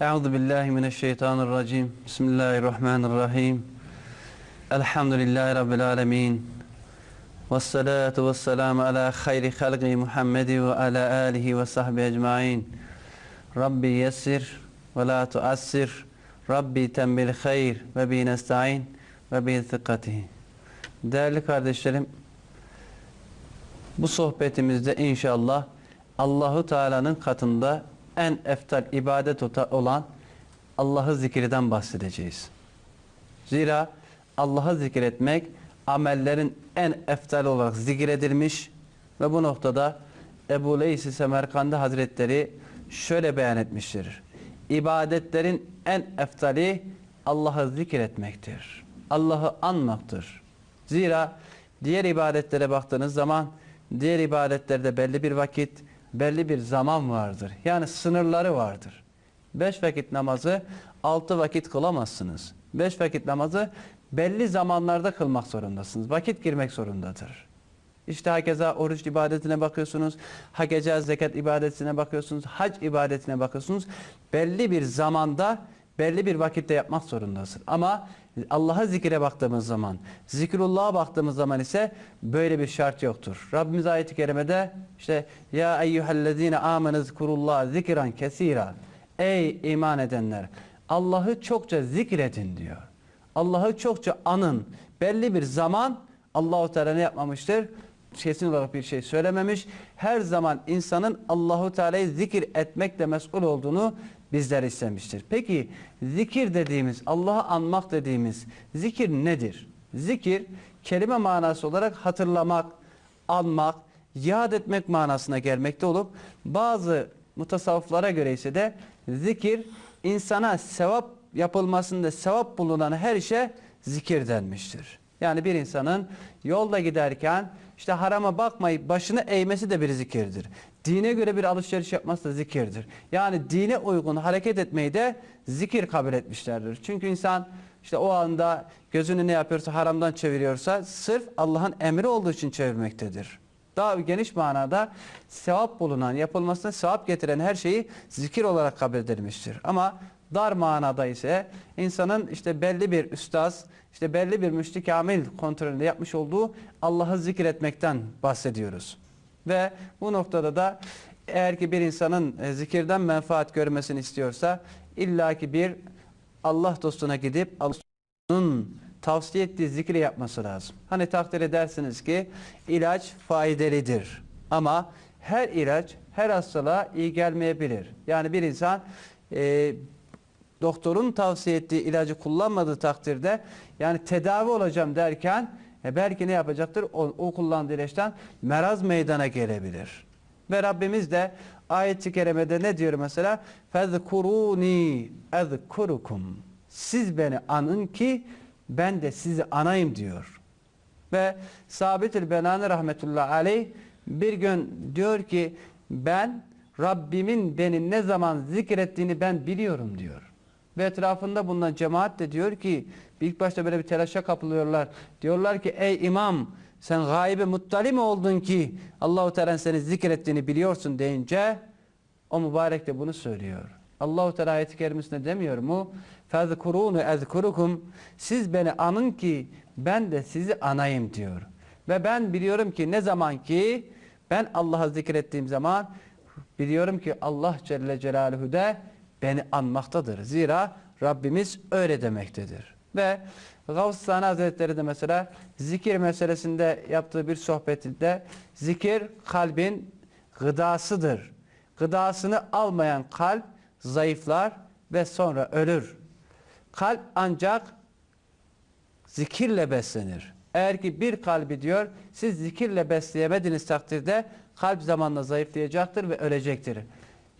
Euzu billahi mineşşeytanirracim. Bismillahirrahmanirrahim. Elhamdülillahi rabbil alamin. Ves salatu vesselamu ala hayri halqi Muhammed ve ala alihi ve sahbihi ecmaîn. Rabbi yessir ve la tuassir. Rabbi tembil hayr ve bi nestaîn ve bi thiqatihi. Değerli kardeşlerim, bu sohbetimizde inşallah Allahu Teala'nın katında en eftal ibadet olan Allah'ı zikirden bahsedeceğiz. Zira Allah'ı zikretmek amellerin en eftal olarak zikredilmiş ve bu noktada Ebu Leys-i Semerkandi Hazretleri şöyle beyan etmiştir. İbadetlerin en eftali Allah'ı zikretmektir. Allah'ı anmaktır. Zira diğer ibadetlere baktığınız zaman diğer ibadetlerde belli bir vakit, belli bir zaman vardır. Yani sınırları vardır. Beş vakit namazı altı vakit kılamazsınız. Beş vakit namazı belli zamanlarda kılmak zorundasınız. Vakit girmek zorundadır. İşte hakeza oruç ibadetine bakıyorsunuz, hakeza zekat ibadetine bakıyorsunuz, hac ibadetine bakıyorsunuz. Belli bir zamanda, belli bir vakitte yapmak zorundasın. Ama Allah'a zikire baktığımız zaman, zikrullah'a baktığımız zaman ise böyle bir şart yoktur. Rabbimiz ayet-i kerimede işte ya eyyühellezine amenu zkurullah zikran kesira. Ey iman edenler Allah'ı çokça zikredin diyor. Allah'ı çokça anın. Belli bir zaman Allahu Teala ne yapmamıştır? Kesin olarak bir şey söylememiş. Her zaman insanın Allahu Teala'yı zikir etmekle mesul olduğunu bizler istemiştir. Peki zikir dediğimiz, Allah'ı anmak dediğimiz zikir nedir? Zikir kelime manası olarak hatırlamak, anmak, yad etmek manasına gelmekte olup bazı mutasavvıflara göre ise de zikir insana sevap yapılmasında sevap bulunan her işe zikir denmiştir. Yani bir insanın yolda giderken işte harama bakmayıp başını eğmesi de bir zikirdir. Dine göre bir alışveriş yapması da zikirdir. Yani dine uygun hareket etmeyi de zikir kabul etmişlerdir. Çünkü insan işte o anda gözünü ne yapıyorsa haramdan çeviriyorsa sırf Allah'ın emri olduğu için çevirmektedir. Daha geniş manada sevap bulunan, yapılmasına sevap getiren her şeyi zikir olarak kabul edilmiştir. Ama dar manada ise insanın işte belli bir üstaz, işte belli bir müşri kamil kontrolünde yapmış olduğu Allah'ı zikretmekten bahsediyoruz. Ve bu noktada da eğer ki bir insanın e, zikirden menfaat görmesini istiyorsa illaki bir Allah dostuna gidip Allah'ın tavsiye ettiği zikri yapması lazım. Hani takdir edersiniz ki ilaç faydalıdır. Ama her ilaç her hastalığa iyi gelmeyebilir. Yani bir insan e, doktorun tavsiye ettiği ilacı kullanmadığı takdirde yani tedavi olacağım derken e, belki ne yapacaktır? O, o kullandığı ilaçtan meraz meydana gelebilir. Ve Rabbimiz de ayet-i kerimede ne diyor mesela? فَذْكُرُونِي اَذْكُرُكُمْ Siz beni anın ki ben de sizi anayım diyor. Ve Sabit-ül Benani rahmetullahi aleyh bir gün diyor ki ben Rabbimin beni ne zaman zikrettiğini ben biliyorum diyor. Ve etrafında bulunan cemaat de diyor ki ilk başta böyle bir telaşa kapılıyorlar. Diyorlar ki ey imam sen gaybe muttali mi oldun ki Allahu Teala seni zikrettiğini biliyorsun deyince o mübarek de bunu söylüyor. Allahu Teala ayet-i kerimesinde demiyor mu? Fezkurunu ezkurukum. Siz beni anın ki ben de sizi anayım diyor. Ve ben biliyorum ki ne zaman ki ben Allah'ı zikrettiğim zaman biliyorum ki Allah Celle Celaluhu de beni anmaktadır. Zira Rabbimiz öyle demektedir. Ve Gavs Hazretleri de mesela zikir meselesinde yaptığı bir sohbetinde zikir kalbin gıdasıdır. Gıdasını almayan kalp zayıflar ve sonra ölür. Kalp ancak zikirle beslenir. Eğer ki bir kalbi diyor siz zikirle besleyemediğiniz takdirde kalp zamanla zayıflayacaktır ve ölecektir.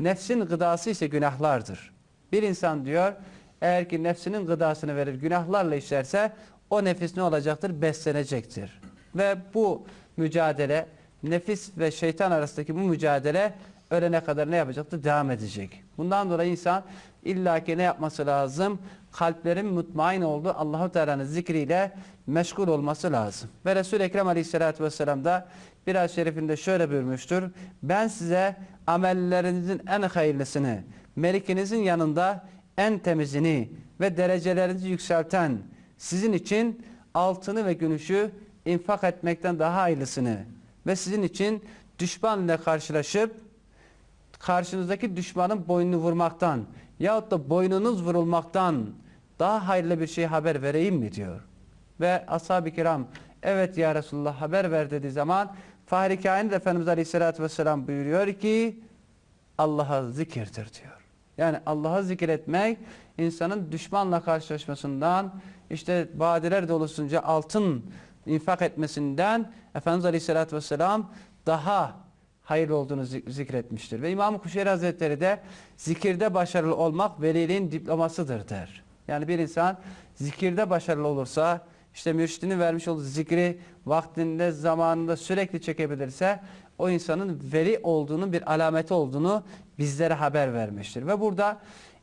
Nefsin gıdası ise günahlardır. Bir insan diyor eğer ki nefsinin gıdasını verir günahlarla işlerse o nefis ne olacaktır? Beslenecektir. Ve bu mücadele nefis ve şeytan arasındaki bu mücadele ölene kadar ne yapacaktır? Devam edecek. Bundan dolayı insan illaki ne yapması lazım? Kalplerin mutmain olduğu Allahu Teala'nın zikriyle meşgul olması lazım. Ve Resul Ekrem Aleyhisselatü Vesselam da biraz şerifinde şöyle buyurmuştur. Ben size amellerinizin en hayırlısını, melikinizin yanında en temizini ve derecelerinizi yükselten sizin için altını ve gümüşü infak etmekten daha hayırlısını ve sizin için düşman ile karşılaşıp karşınızdaki düşmanın boynunu vurmaktan yahut da boynunuz vurulmaktan daha hayırlı bir şey haber vereyim mi diyor. Ve ashab-ı kiram evet ya Resulullah haber ver dediği zaman Fahri Kainat Efendimiz Aleyhisselatü Vesselam buyuruyor ki Allah'a zikirdir diyor. Yani Allah'a zikretmek insanın düşmanla karşılaşmasından işte badiler dolusunca altın infak etmesinden Efendimiz Aleyhisselatü Vesselam daha hayırlı olduğunu zik- zikretmiştir. Ve İmam-ı Kuşeyri Hazretleri de zikirde başarılı olmak veliliğin diplomasıdır der. Yani bir insan zikirde başarılı olursa işte mürşidinin vermiş olduğu zikri vaktinde zamanında sürekli çekebilirse o insanın veli olduğunun bir alameti olduğunu bizlere haber vermiştir. Ve burada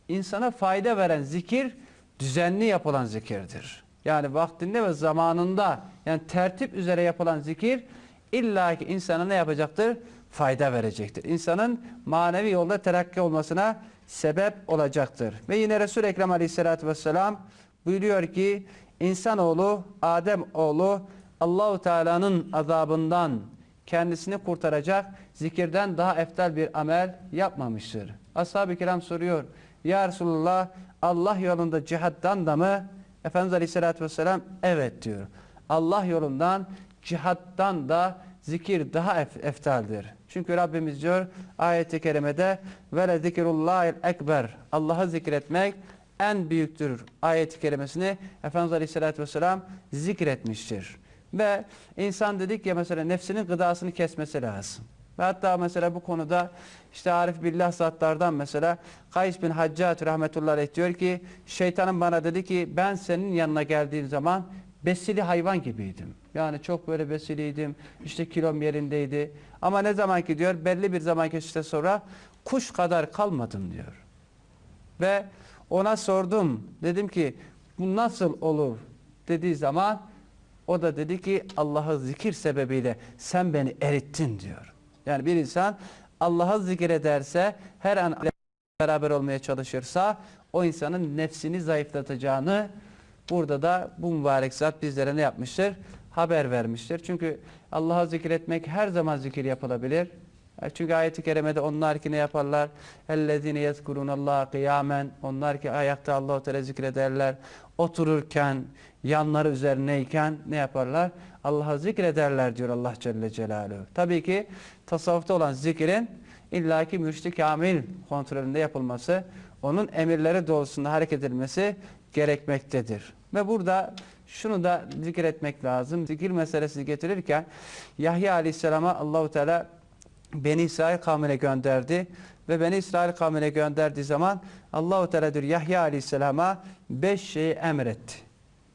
insana fayda veren zikir düzenli yapılan zikirdir. Yani vaktinde ve zamanında yani tertip üzere yapılan zikir illa ki insana ne yapacaktır? Fayda verecektir. İnsanın manevi yolda terakki olmasına sebep olacaktır. Ve yine Resul-i Ekrem Aleyhisselatü Vesselam buyuruyor ki insanoğlu, Adem oğlu Allahu Teala'nın azabından kendisini kurtaracak zikirden daha eftal bir amel yapmamıştır. Ashab-ı kiram soruyor. Ya Resulullah Allah yolunda cihattan da mı? Efendimiz Aleyhisselatü Vesselam evet diyor. Allah yolundan cihattan da zikir daha ef- eftaldir. Çünkü Rabbimiz diyor ayet-i kerimede ve le zikrullahil ekber. Allah'ı zikretmek en büyüktür ayet-i kerimesini Efendimiz Aleyhisselatü Vesselam zikretmiştir. Ve insan dedik ya mesela nefsinin gıdasını kesmesi lazım. Ve hatta mesela bu konuda işte Arif Billah zatlardan mesela Kays bin Haccat rahmetullahi diyor ki şeytanın bana dedi ki ben senin yanına geldiğim zaman besili hayvan gibiydim. Yani çok böyle besiliydim. işte kilom yerindeydi. Ama ne zaman ki diyor belli bir zaman geçtikten sonra kuş kadar kalmadım diyor. Ve ona sordum. Dedim ki bu nasıl olur dediği zaman o da dedi ki Allah'ı zikir sebebiyle sen beni erittin diyor. Yani bir insan Allah'ı zikir ederse her an beraber olmaya çalışırsa o insanın nefsini zayıflatacağını burada da bu mübarek zat bizlere ne yapmıştır? Haber vermiştir. Çünkü Allah'ı zikretmek her zaman zikir yapılabilir. E, çünkü ayet-i kerimede onlar ki ne yaparlar? Ellezine yezkurunallaha kıyamen. Onlar ki ayakta Allahu Teala zikrederler. Otururken, yanları üzerineyken ne yaparlar? Allah'a zikrederler diyor Allah Celle Celaluhu. Tabii ki tasavvufta olan zikrin illaki mürşid kamil kontrolünde yapılması, onun emirleri doğrultusunda hareket edilmesi gerekmektedir. Ve burada şunu da zikretmek lazım. Zikir meselesi getirirken Yahya Aleyhisselam'a Allahu Teala Beni İsrail kavmine gönderdi ve Beni İsrail kavmine gönderdiği zaman Allahu Teala diyor Yahya Aleyhisselam'a beş şeyi emretti.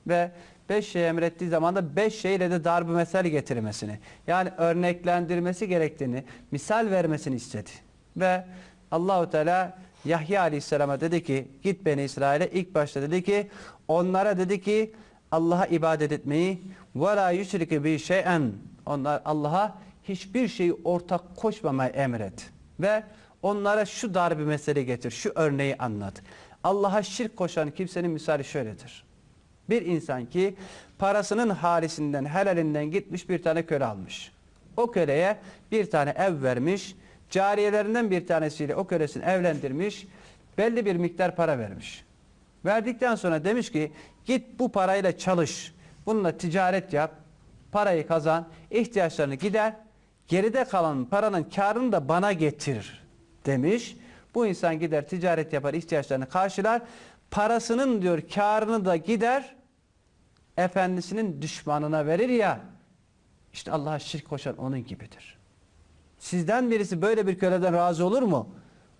Ve beş şeyi emrettiği zaman da beş şeyle de darb-ı mesel getirmesini yani örneklendirmesi gerektiğini misal vermesini istedi. Ve Allahu Teala Yahya Aleyhisselam'a dedi ki git Beni İsrail'e ilk başta dedi ki onlara dedi ki Allah'a ibadet etmeyi ve la yüşrike bi şey'en onlar Allah'a hiçbir şeyi ortak koşmamayı emret. Ve onlara şu dar bir mesele getir, şu örneği anlat. Allah'a şirk koşan kimsenin misali şöyledir. Bir insan ki parasının halisinden, helalinden gitmiş bir tane köle almış. O köleye bir tane ev vermiş, cariyelerinden bir tanesiyle o kölesini evlendirmiş, belli bir miktar para vermiş. Verdikten sonra demiş ki git bu parayla çalış, bununla ticaret yap, parayı kazan, ihtiyaçlarını gider, geride kalan paranın karını da bana getir demiş. Bu insan gider ticaret yapar, ihtiyaçlarını karşılar, parasının diyor karını da gider, efendisinin düşmanına verir ya, işte Allah'a şirk koşan onun gibidir. Sizden birisi böyle bir köleden razı olur mu?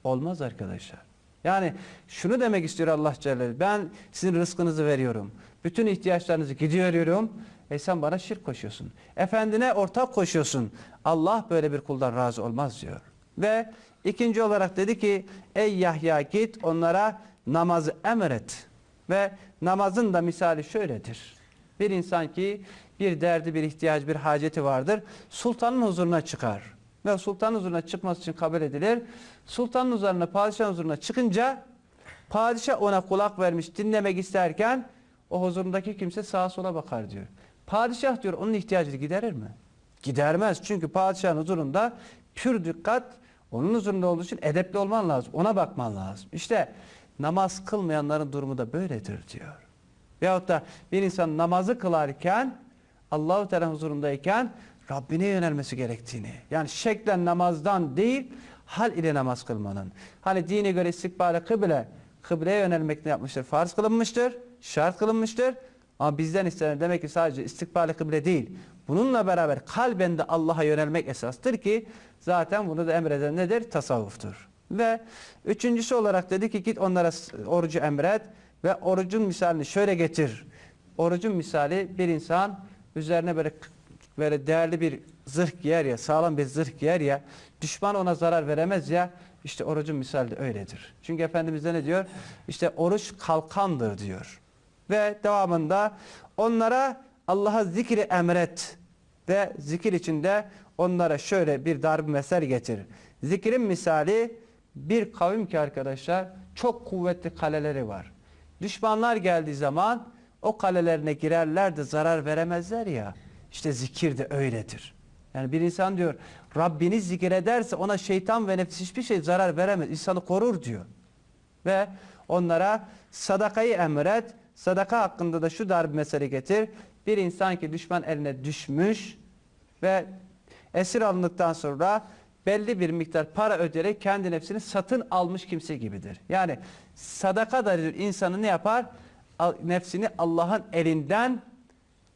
Olmaz arkadaşlar. Yani şunu demek istiyor Allah Celle. Ben sizin rızkınızı veriyorum. Bütün ihtiyaçlarınızı gidiyorum. E sen bana şirk koşuyorsun. Efendine ortak koşuyorsun. Allah böyle bir kuldan razı olmaz diyor. Ve ikinci olarak dedi ki ey Yahya git onlara namazı emret. Ve namazın da misali şöyledir. Bir insan ki bir derdi, bir ihtiyacı, bir haceti vardır. Sultanın huzuruna çıkar. Ve sultanın huzuruna çıkması için kabul edilir. Sultanın huzuruna, padişahın huzuruna çıkınca padişah ona kulak vermiş dinlemek isterken o huzurundaki kimse sağa sola bakar diyor. Padişah diyor onun ihtiyacını giderir mi? Gidermez. Çünkü padişahın huzurunda pür dikkat onun huzurunda olduğu için edepli olman lazım. Ona bakman lazım. İşte namaz kılmayanların durumu da böyledir diyor. Veyahut da bir insan namazı kılarken Allahu Teala huzurundayken Rabbine yönelmesi gerektiğini. Yani şeklen namazdan değil hal ile namaz kılmanın. Hani dine göre istikbale kıble, kıbleye yönelmek ne yapmıştır? Farz kılınmıştır, şart kılınmıştır. Ama bizden istenen demek ki sadece istikbale kıble değil. Bununla beraber kalben de Allah'a yönelmek esastır ki zaten bunu da emreden nedir? Tasavvuftur. Ve üçüncüsü olarak dedi ki git onlara orucu emret ve orucun misalini şöyle getir. Orucun misali bir insan üzerine böyle böyle değerli bir zırh giyer ya, sağlam bir zırh giyer ya, düşman ona zarar veremez ya, işte orucun misali de öyledir. Çünkü Efendimiz de ne diyor? İşte oruç kalkandır diyor. Ve devamında onlara Allah'a zikri emret ve zikir içinde onlara şöyle bir darb mesel getir. Zikrin misali bir kavim ki arkadaşlar çok kuvvetli kaleleri var. Düşmanlar geldiği zaman o kalelerine girerler de zarar veremezler ya. İşte zikir de öyledir. Yani bir insan diyor Rabbini zikrederse ona şeytan ve nefis hiçbir şey zarar veremez. İnsanı korur diyor. Ve onlara sadakayı emret. Sadaka hakkında da şu dar bir mesele getir. Bir insan ki düşman eline düşmüş ve esir alındıktan sonra belli bir miktar para ödeyerek kendi nefsini satın almış kimse gibidir. Yani sadaka da insanı ne yapar? Nefsini Allah'ın elinden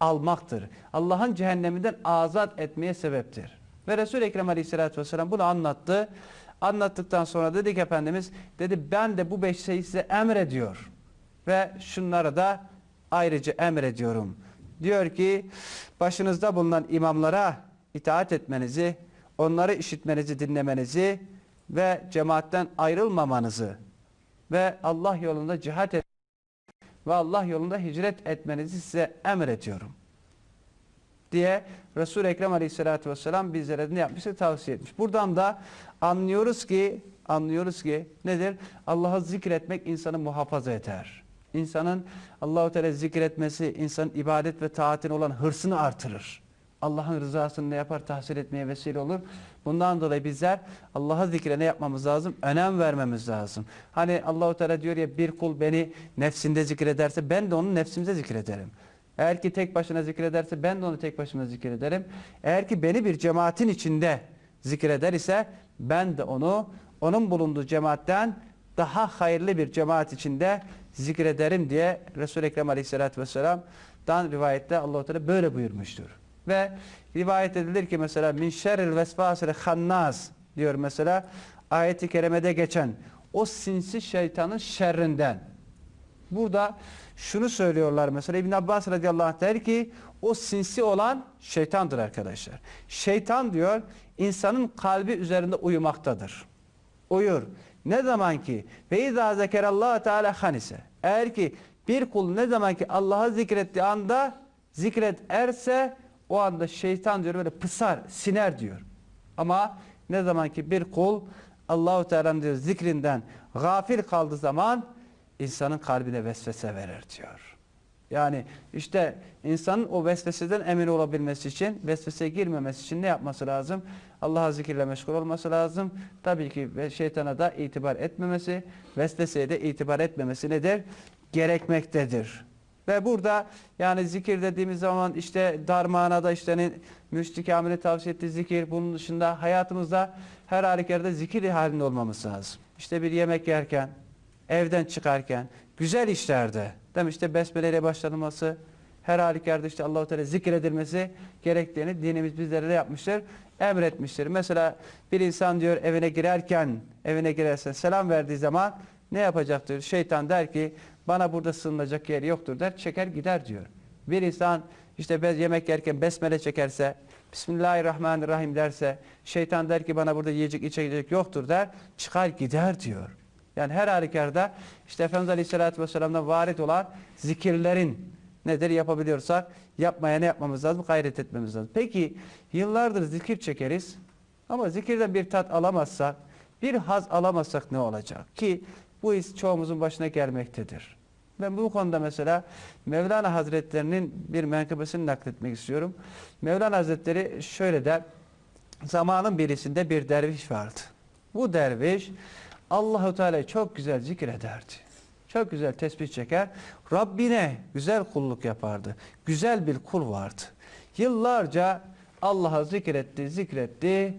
almaktır. Allah'ın cehenneminden azat etmeye sebeptir. Ve Resul-i Ekrem Aleyhisselatü Vesselam bunu anlattı. Anlattıktan sonra dedi ki Efendimiz dedi ben de bu beş şeyi size emrediyor. Ve şunları da ayrıca emrediyorum. Diyor ki başınızda bulunan imamlara itaat etmenizi, onları işitmenizi, dinlemenizi ve cemaatten ayrılmamanızı ve Allah yolunda cihat et ve Allah yolunda hicret etmenizi size emrediyorum. Diye Resul-i Ekrem Aleyhisselatü Vesselam bizlere ne yapmıştır? Tavsiye etmiş. Buradan da anlıyoruz ki anlıyoruz ki nedir? Allah'ı zikretmek insanı muhafaza eder. İnsanın Allahu Teala zikretmesi insanın ibadet ve taatin olan hırsını artırır. Allah'ın rızasını ne yapar? Tahsil etmeye vesile olur. Bundan dolayı bizler Allah'a zikre ne yapmamız lazım? Önem vermemiz lazım. Hani Allahu Teala diyor ya bir kul beni nefsinde zikrederse ben de onu nefsimde zikrederim. Eğer ki tek başına zikrederse ben de onu tek başıma zikrederim. Eğer ki beni bir cemaatin içinde zikreder ise ben de onu onun bulunduğu cemaatten daha hayırlı bir cemaat içinde zikrederim diye Resul-i Ekrem Aleyhisselatü Vesselam'dan rivayette Allah-u Teala böyle buyurmuştur. Ve rivayet edilir ki mesela min şerril vesvasil hannaz diyor mesela ayeti kerimede geçen o sinsi şeytanın şerrinden. Burada şunu söylüyorlar mesela İbn Abbas radıyallahu anh der ki o sinsi olan şeytandır arkadaşlar. Şeytan diyor insanın kalbi üzerinde uyumaktadır. Uyur. Ne zaman ki ve izâ zekerallahu teâlâ hanise. Eğer ki bir kul ne zaman ki Allah'ı zikrettiği anda zikret erse o anda şeytan diyor böyle pısar, siner diyor. Ama ne zaman ki bir kul Allahu Teala'nın diyor zikrinden gafil kaldığı zaman insanın kalbine vesvese verir diyor. Yani işte insanın o vesveseden emin olabilmesi için, vesveseye girmemesi için ne yapması lazım? Allah'a zikirle meşgul olması lazım. Tabii ki şeytana da itibar etmemesi, vesveseye de itibar etmemesi nedir? Gerekmektedir. Ve burada yani zikir dediğimiz zaman işte darmanada işte hani Müşti Kamil'e tavsiye ettiği zikir bunun dışında hayatımızda her halükarda zikir halinde olmamız lazım. İşte bir yemek yerken, evden çıkarken, güzel işlerde değil mi? İşte besmele ile başlanılması, her halükarda işte Allahu Teala zikredilmesi gerektiğini dinimiz bizlere ne yapmıştır? Emretmiştir. Mesela bir insan diyor evine girerken, evine girersen selam verdiği zaman ne yapacaktır? Şeytan der ki bana burada sığınacak yer yoktur der, çeker gider diyor. Bir insan işte bez- yemek yerken besmele çekerse, Bismillahirrahmanirrahim derse, şeytan der ki bana burada yiyecek içecek yoktur der, çıkar gider diyor. Yani her halükarda işte Efendimiz Aleyhisselatü Vesselam'dan varit olan zikirlerin nedir yapabiliyorsak yapmaya ne yapmamız lazım? Gayret etmemiz lazım. Peki yıllardır zikir çekeriz Ama zikirden bir tat alamazsak, bir haz alamazsak ne olacak? Ki bu his çoğumuzun başına gelmektedir. Ben bu konuda mesela Mevlana Hazretlerinin bir menkıbesini nakletmek istiyorum. Mevlana Hazretleri şöyle der. Zamanın birisinde bir derviş vardı. Bu derviş Allahu Teala'yı çok güzel zikrederdi. Çok güzel tesbih çeker. Rabbine güzel kulluk yapardı. Güzel bir kul vardı. Yıllarca Allah'a zikretti, zikretti.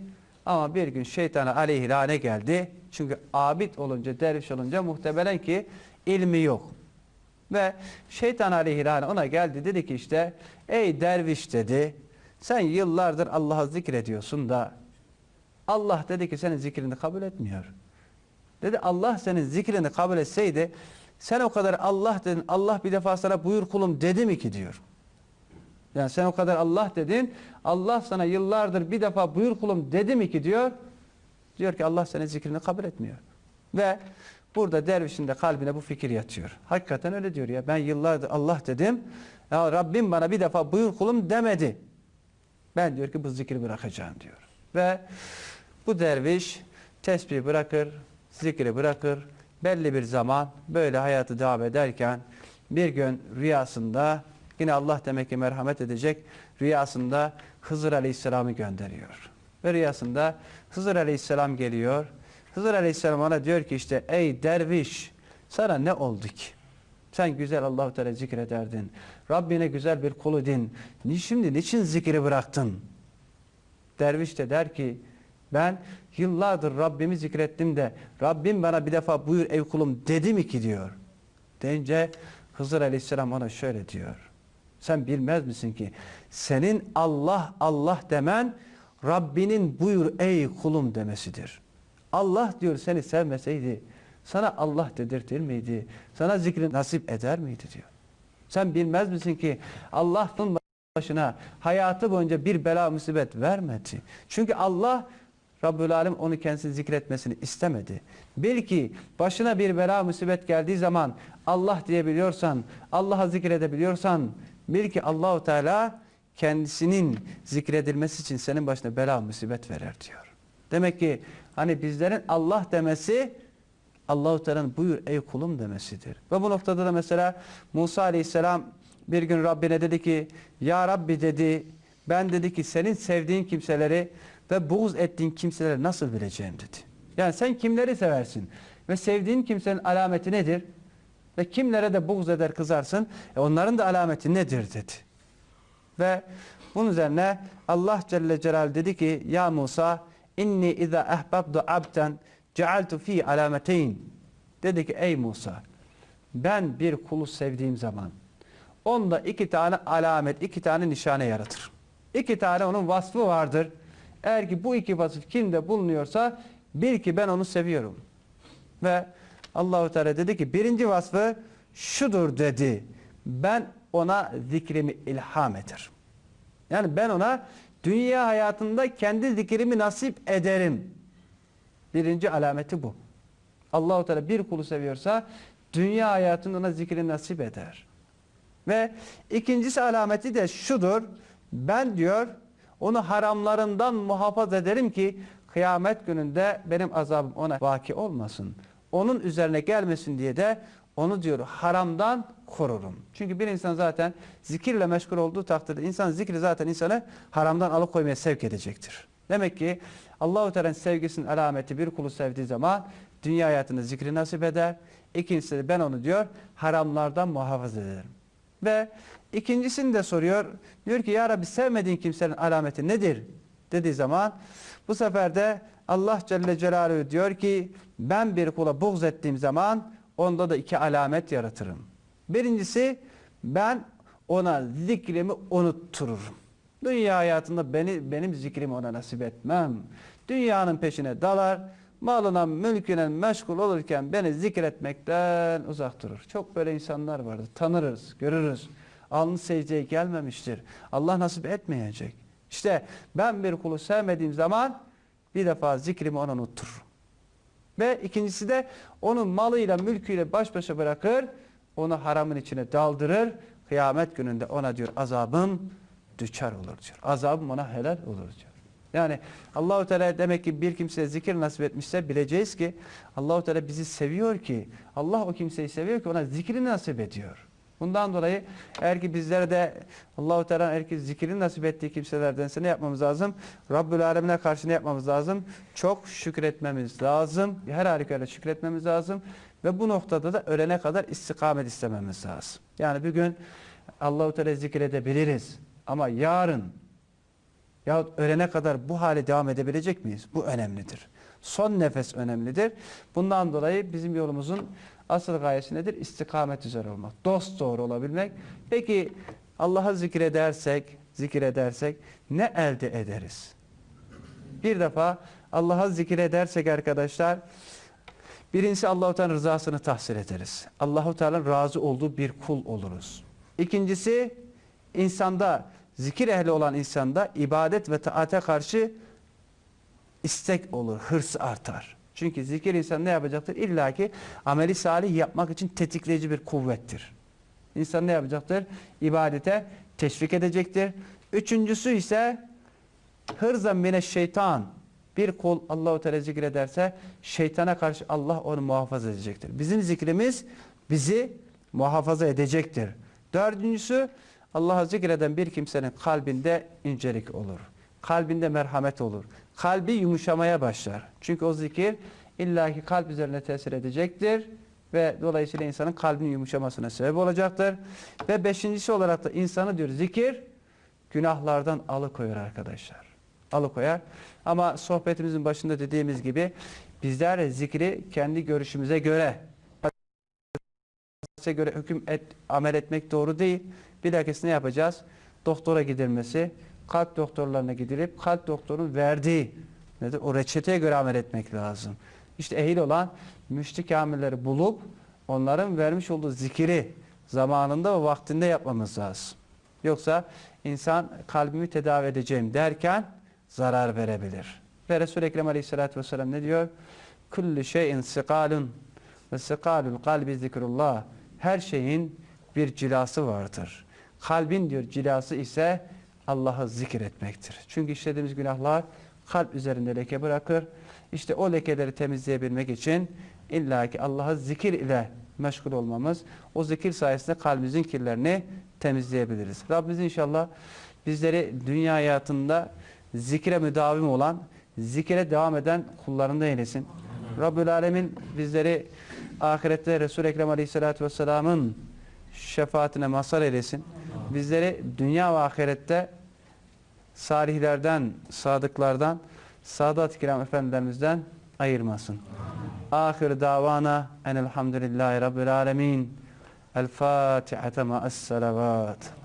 Ama bir gün şeytana aleyhilane geldi. Çünkü abid olunca, derviş olunca muhtemelen ki ilmi yok. Ve şeytan aleyhilane ona geldi dedi ki işte ey derviş dedi sen yıllardır Allah'a zikrediyorsun da Allah dedi ki senin zikrini kabul etmiyor. Dedi Allah senin zikrini kabul etseydi sen o kadar Allah dedin Allah bir defa sana buyur kulum dedi mi ki diyor. Yani sen o kadar Allah dedin Allah sana yıllardır bir defa buyur kulum dedi mi ki diyor. Diyor ki Allah senin zikrini kabul etmiyor. Ve burada dervişin de kalbine bu fikir yatıyor. Hakikaten öyle diyor ya ben yıllardır Allah dedim. Ya Rabbim bana bir defa buyur kulum demedi. Ben diyor ki bu zikri bırakacağım diyor. Ve bu derviş tesbih bırakır, zikri bırakır. Belli bir zaman böyle hayatı devam ederken bir gün rüyasında yine Allah demek ki merhamet edecek rüyasında Hızır Aleyhisselam'ı gönderiyor. Ve rüyasında Hızır Aleyhisselam geliyor. Hızır Aleyhisselam ona diyor ki işte ey derviş sana ne oldu ki? Sen güzel Allah-u Teala zikrederdin. Rabbine güzel bir kul idin. Ni- Şimdi niçin zikri bıraktın? Derviş de der ki ben yıllardır Rabbimi zikrettim de Rabbim bana bir defa buyur ey kulum dedi mi ki diyor. Deyince Hızır Aleyhisselam ona şöyle diyor. Sen bilmez misin ki senin Allah Allah demen Rabbinin buyur ey kulum demesidir. Allah diyor seni sevmeseydi sana Allah dedirtir miydi? Sana zikri nasip eder miydi diyor. Sen bilmez misin ki Allah'ın başına hayatı boyunca bir bela musibet vermedi. Çünkü Allah Rabbül Alem onu kendisi zikretmesini istemedi. Bil ki başına bir bela musibet geldiği zaman Allah diyebiliyorsan, Allah'a zikredebiliyorsan bil ki Allahu Teala kendisinin zikredilmesi için senin başına bela musibet verer diyor. Demek ki hani bizlerin Allah demesi Allahu Teala'nın buyur ey kulum demesidir. Ve bu noktada da mesela Musa Aleyhisselam bir gün Rabbine dedi ki Ya Rabbi dedi ben dedi ki senin sevdiğin kimseleri ve buğz ettiğin kimseleri nasıl bileceğim dedi. Yani sen kimleri seversin ve sevdiğin kimsenin alameti nedir? Ve kimlere de buğz eder kızarsın e onların da alameti nedir dedi. Ve bunun üzerine Allah Celle Celal dedi ki ya Musa inni iza ahbabtu abden cealtu fi alameteyn dedi ki ey Musa ben bir kulu sevdiğim zaman onda iki tane alamet iki tane nişane yaratır. İki tane onun vasfı vardır. Eğer ki bu iki vasıf kimde bulunuyorsa bil ki ben onu seviyorum. Ve Allahu Teala dedi ki birinci vasfı şudur dedi. Ben ona zikrimi ilham ederim. Yani ben ona dünya hayatında kendi zikrimi nasip ederim. Birinci alameti bu. Allahu Teala bir kulu seviyorsa dünya hayatında ona zikri nasip eder. Ve ikincisi alameti de şudur. Ben diyor onu haramlarından muhafaza ederim ki kıyamet gününde benim azabım ona vaki olmasın. Onun üzerine gelmesin diye de onu diyor haramdan korurum. Çünkü bir insan zaten zikirle meşgul olduğu takdirde insan zikri zaten insanı haramdan alıkoymaya sevk edecektir. Demek ki Allahu Teala'nın sevgisinin alameti bir kulu sevdiği zaman dünya hayatında zikri nasip eder. İkincisi de ben onu diyor haramlardan muhafaza ederim. Ve ikincisini de soruyor. Diyor ki ya Rabbi sevmediğin kimsenin alameti nedir? Dediği zaman bu sefer de Allah Celle Celaluhu diyor ki ben bir kula buğz ettiğim zaman onda da iki alamet yaratırım. Birincisi ben ona zikrimi unuttururum. Dünya hayatında beni, benim zikrimi ona nasip etmem. Dünyanın peşine dalar, malına, mülküne meşgul olurken beni zikretmekten uzak durur. Çok böyle insanlar vardır. Tanırız, görürüz. Alnı secdeye gelmemiştir. Allah nasip etmeyecek. İşte ben bir kulu sevmediğim zaman bir defa zikrimi ona unuttururum. Ve ikincisi de onun malıyla, mülküyle baş başa bırakır, onu haramın içine daldırır. Kıyamet gününde ona diyor azabım düçar olur diyor. Azabım ona helal olur diyor. Yani Allahu Teala demek ki bir kimseye zikir nasip etmişse bileceğiz ki Allahu Teala bizi seviyor ki Allah o kimseyi seviyor ki ona zikri nasip ediyor. Bundan dolayı eğer ki bizlere de Allahu Teala eğer ki zikrini nasip ettiği kimselerdense ne yapmamız lazım? Rabbül Alemine karşı ne yapmamız lazım? Çok şükretmemiz lazım. Her halükarda şükretmemiz lazım. Ve bu noktada da ölene kadar istikamet istememiz lazım. Yani bir gün Allahu Teala zikredebiliriz. Ama yarın yahut ölene kadar bu hale devam edebilecek miyiz? Bu önemlidir. Son nefes önemlidir. Bundan dolayı bizim yolumuzun asıl gayesi nedir? İstikamet üzere olmak. Dost doğru olabilmek. Peki Allah'a zikredersek, zikredersek ne elde ederiz? Bir defa Allah'a zikredersek arkadaşlar birincisi Allahu Teala rızasını tahsil ederiz. Allahu Teala'nın razı olduğu bir kul oluruz. İkincisi insanda zikir ehli olan insanda ibadet ve taate karşı istek olur, hırs artar. Çünkü zikir insan ne yapacaktır? İlla ki ameli salih yapmak için tetikleyici bir kuvvettir. İnsan ne yapacaktır? İbadete teşvik edecektir. Üçüncüsü ise hırzan mine şeytan. Bir kul Allahu Teala zikrederse şeytana karşı Allah onu muhafaza edecektir. Bizim zikrimiz bizi muhafaza edecektir. Dördüncüsü Allah'ı zikreden bir kimsenin kalbinde incelik olur. Kalbinde merhamet olur. Kalbi yumuşamaya başlar. Çünkü o zikir illaki kalp üzerine tesir edecektir ve dolayısıyla insanın kalbinin yumuşamasına sebep olacaktır. Ve beşincisi olarak da insanı diyor zikir günahlardan alıkoyar arkadaşlar. Alıkoyar. Ama sohbetimizin başında dediğimiz gibi bizler zikri kendi görüşümüze göre göre hüküm et, amel etmek doğru değil. Bilakis ne yapacağız? Doktora gidilmesi, kalp doktorlarına gidilip kalp doktorun verdiği nedir? O reçeteye göre amel etmek lazım. İşte ehil olan müşrik kamilleri bulup onların vermiş olduğu zikiri zamanında ve vaktinde yapmamız lazım. Yoksa insan kalbimi tedavi edeceğim derken zarar verebilir. Ve Resul-i Ekrem Aleyhisselatü Vesselam ne diyor? Kullu şeyin sikalun ve sikalul kalbi zikrullah. Her şeyin bir cilası vardır. Kalbin diyor cilası ise Allah'ı zikretmektir. Çünkü işlediğimiz günahlar kalp üzerinde leke bırakır. İşte o lekeleri temizleyebilmek için illaki Allah'ı zikir ile meşgul olmamız, o zikir sayesinde kalbimizin kirlerini temizleyebiliriz. Rabbimiz inşallah bizleri dünya hayatında zikre müdavim olan, zikre devam eden kullarında eylesin. Rabbül Alemin bizleri ahirette Resul-i Ekrem Aleyhisselatü Vesselam'ın şefaatine mazhar eylesin. Bizleri dünya ve ahirette salihlerden, sadıklardan, Sadat-ı Kiram Efendilerimizden ayırmasın. Ahir davana enelhamdülillahi rabbil alemin. El Fatiha'te ma'as salavat.